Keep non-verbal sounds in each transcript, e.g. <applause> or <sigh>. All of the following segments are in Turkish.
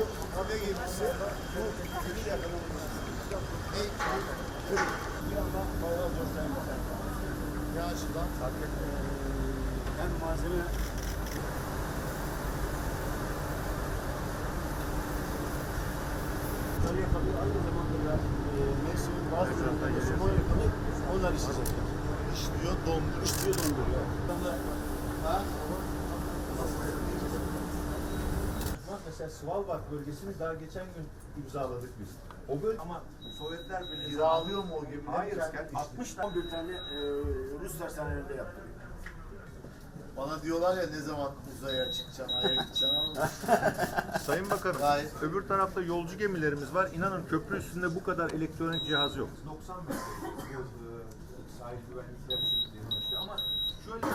bu kame gemisi bu gemi yakalanmış. Ne? Bir yandan bayağı zor sayın. Ne açıdan? Hem malzeme Yukarı yakalıyor. Aynı zamanda da e, mevsimin bazı dönemlerinde su boya yakalayıp onlar işleyecekler. İşliyor, donduruyor. İşliyor, donduruyor. Adamlar, ha? Bak mesela Svalbard bölgesini daha geçen gün imzaladık biz. O bölge ama Sovyetler Birliği kiralıyor mu o gemileri? Hayır, kendi 60 tane bir tane e, Rus tersanelerinde yaptı. Bana diyorlar ya ne zaman uzaya çıkacaksın, aya gideceksin ama <laughs> Sayın Bakanım, Gayet. öbür tarafta yolcu gemilerimiz var. İnanın köprü üstünde bu kadar elektronik cihaz yok. 90 metre e, sahil güvenlikler için verilmişti ama şöyle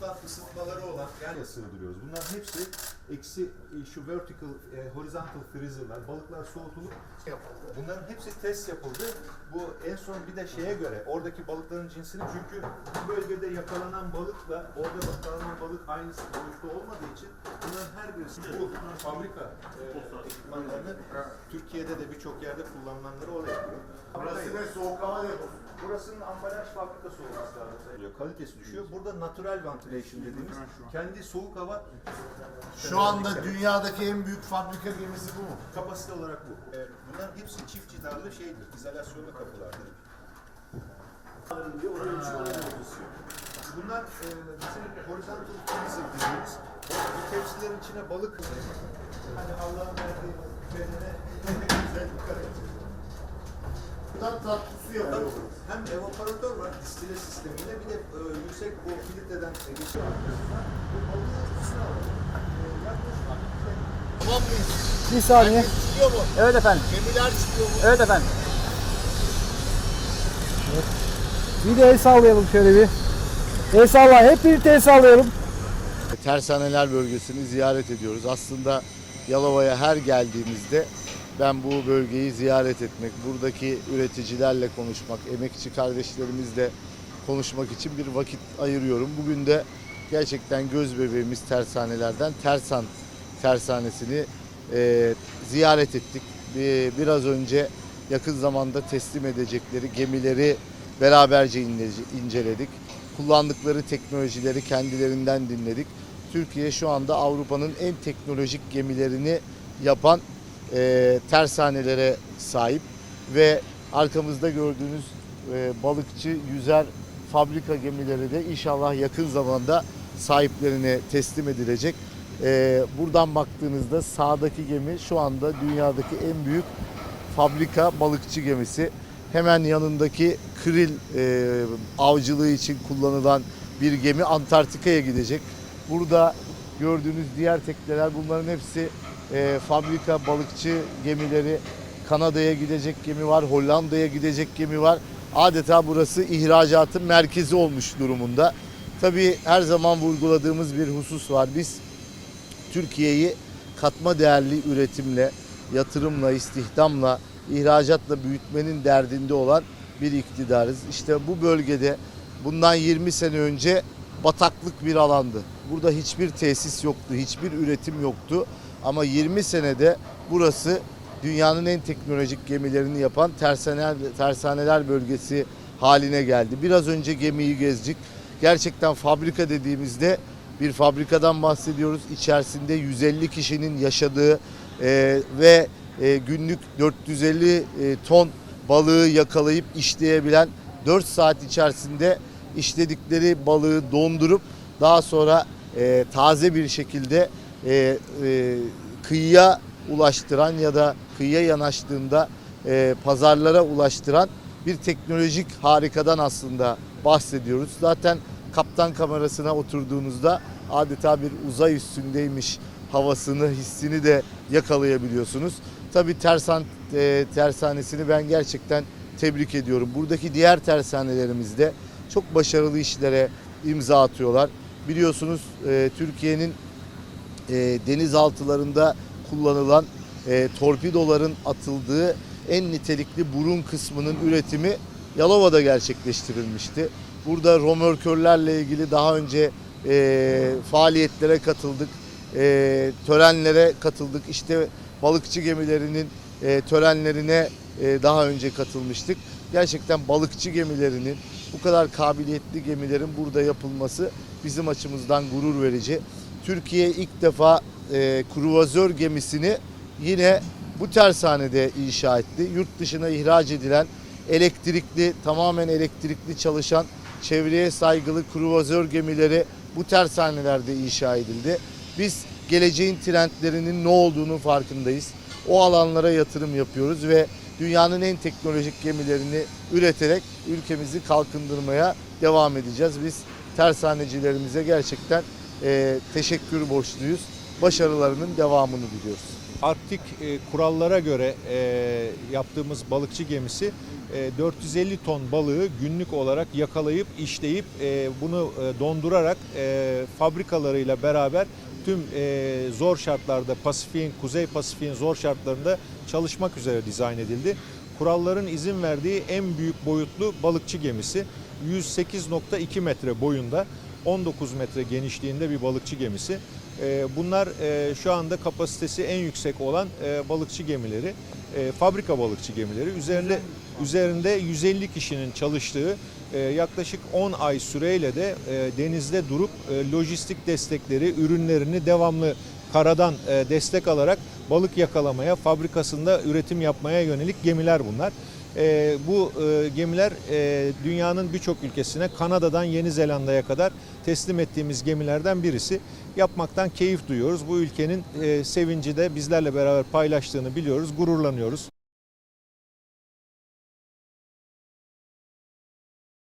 alttan ısıtmaları olan yer sığdırıyoruz. Bunların hepsi eksi e, şu vertical, e, horizontal freezer'lar, balıklar soğutulup Bunların hepsi test yapıldı. Bu en son bir de şeye göre oradaki balıkların cinsini çünkü bu bölgede yakalanan balıkla orada yakalanan balık aynı boyutta olmadığı için bunların her birisi bu fabrika e, ekipmanlarını Türkiye'de de birçok yerde kullanılanları oraya yapıyor. burası ne soğuk hava deposu. Burasının ambalaj fabrikası olması lazım. Kalitesi düşüyor. Burada natural ventilation dediğimiz kendi soğuk hava Şu anda dünyadaki en büyük fabrika gemisi bu mu? kapasite olarak bu. E, bunların hepsi çift cidarlı şeydir. İzolasyonlu kapılardır. oraya ölçüp oraya. Bunlar e, bizim horizontal freezer dediğimiz o bu tepsilerin içine balık hani Allah'ın verdiği bedene güzel dikkat et. Bundan tatlı su yapıyor. Hem evaporatör var distile sistemiyle bir de e, yüksek bu filtreden e, geçiyor. Bu balığın etkisini alıyor. E, yaklaşık Tamam mıyız? Bir saniye. Çıkıyor mu? Evet efendim. Gemiler çıkıyor mu? Evet efendim. Evet. Bir de el sallayalım şöyle bir. El salla. Hep birlikte el. Tersaneler bölgesini ziyaret ediyoruz. Aslında Yalova'ya her geldiğimizde ben bu bölgeyi ziyaret etmek, buradaki üreticilerle konuşmak, emekçi kardeşlerimizle konuşmak için bir vakit ayırıyorum. Bugün de gerçekten göz bebeğimiz tersanelerden Tersan tersanesini e, ziyaret ettik. Bir- Biraz önce yakın zamanda teslim edecekleri gemileri beraberce inceledik. Kullandıkları teknolojileri kendilerinden dinledik. Türkiye şu anda Avrupa'nın en teknolojik gemilerini yapan e, tersanelere sahip ve arkamızda gördüğünüz e, balıkçı yüzer fabrika gemileri de inşallah yakın zamanda sahiplerine teslim edilecek. E, buradan baktığınızda sağdaki gemi şu anda dünyadaki en büyük fabrika balıkçı gemisi. Hemen yanındaki kril e, avcılığı için kullanılan bir gemi Antarktika'ya gidecek. Burada gördüğünüz diğer tekneler bunların hepsi e, fabrika balıkçı gemileri. Kanada'ya gidecek gemi var, Hollanda'ya gidecek gemi var. Adeta burası ihracatın merkezi olmuş durumunda. Tabii her zaman vurguladığımız bir husus var. Biz Türkiye'yi katma değerli üretimle, yatırımla, istihdamla, ihracatla büyütmenin derdinde olan bir iktidarız. İşte bu bölgede bundan 20 sene önce bataklık bir alandı. Burada hiçbir tesis yoktu, hiçbir üretim yoktu. Ama 20 senede burası dünyanın en teknolojik gemilerini yapan tersaneler, tersaneler bölgesi haline geldi. Biraz önce gemiyi gezdik. Gerçekten fabrika dediğimizde bir fabrikadan bahsediyoruz. İçerisinde 150 kişinin yaşadığı e, ve e, günlük 450 e, ton balığı yakalayıp işleyebilen 4 saat içerisinde işledikleri balığı dondurup daha sonra e, taze bir şekilde e, e, kıyıya ulaştıran ya da kıyıya yanaştığında e, pazarlara ulaştıran bir teknolojik harikadan aslında bahsediyoruz. Zaten kaptan kamerasına oturduğunuzda adeta bir uzay üstündeymiş havasını, hissini de yakalayabiliyorsunuz. Tabii tersan e, tersanesini ben gerçekten tebrik ediyorum. Buradaki diğer tersanelerimizde çok başarılı işlere imza atıyorlar. Biliyorsunuz e, Türkiye'nin e, denizaltılarında kullanılan e, torpidoların atıldığı en nitelikli burun kısmının üretimi Yalova'da gerçekleştirilmişti. Burada romörkörlerle ilgili daha önce e, faaliyetlere katıldık, e, törenlere katıldık. İşte balıkçı gemilerinin e, törenlerine e, daha önce katılmıştık. Gerçekten balıkçı gemilerinin bu kadar kabiliyetli gemilerin burada yapılması bizim açımızdan gurur verici. Türkiye ilk defa e, kruvazör gemisini yine bu tersanede inşa etti. Yurt dışına ihraç edilen elektrikli, tamamen elektrikli çalışan çevreye saygılı kruvazör gemileri bu tersanelerde inşa edildi. Biz geleceğin trendlerinin ne olduğunu farkındayız. O alanlara yatırım yapıyoruz ve dünyanın en teknolojik gemilerini üreterek ülkemizi kalkındırmaya devam edeceğiz. Biz tersanecilerimize gerçekten e, teşekkür borçluyuz. Başarılarının devamını diliyoruz. Arktik e, kurallara göre e, yaptığımız balıkçı gemisi e, 450 ton balığı günlük olarak yakalayıp işleyip e, bunu e, dondurarak e, fabrikalarıyla beraber tüm e, zor şartlarda Pasifik'in, Kuzey Pasifik'in zor şartlarında çalışmak üzere dizayn edildi. Kuralların izin verdiği en büyük boyutlu balıkçı gemisi 108.2 metre boyunda 19 metre genişliğinde bir balıkçı gemisi. Ee, Bunlar e, şu anda kapasitesi en yüksek olan e, balıkçı gemileri, e, fabrika balıkçı gemileri. Üzerinde üzerinde 150 kişinin çalıştığı e, yaklaşık 10 ay süreyle de e, denizde durup e, lojistik destekleri, ürünlerini devamlı karadan e, destek alarak balık yakalamaya, fabrikasında üretim yapmaya yönelik gemiler bunlar. E, bu e, gemiler e, dünyanın birçok ülkesine Kanada'dan Yeni Zelanda'ya kadar teslim ettiğimiz gemilerden birisi. Yapmaktan keyif duyuyoruz. Bu ülkenin e, sevinci de bizlerle beraber paylaştığını biliyoruz, gururlanıyoruz.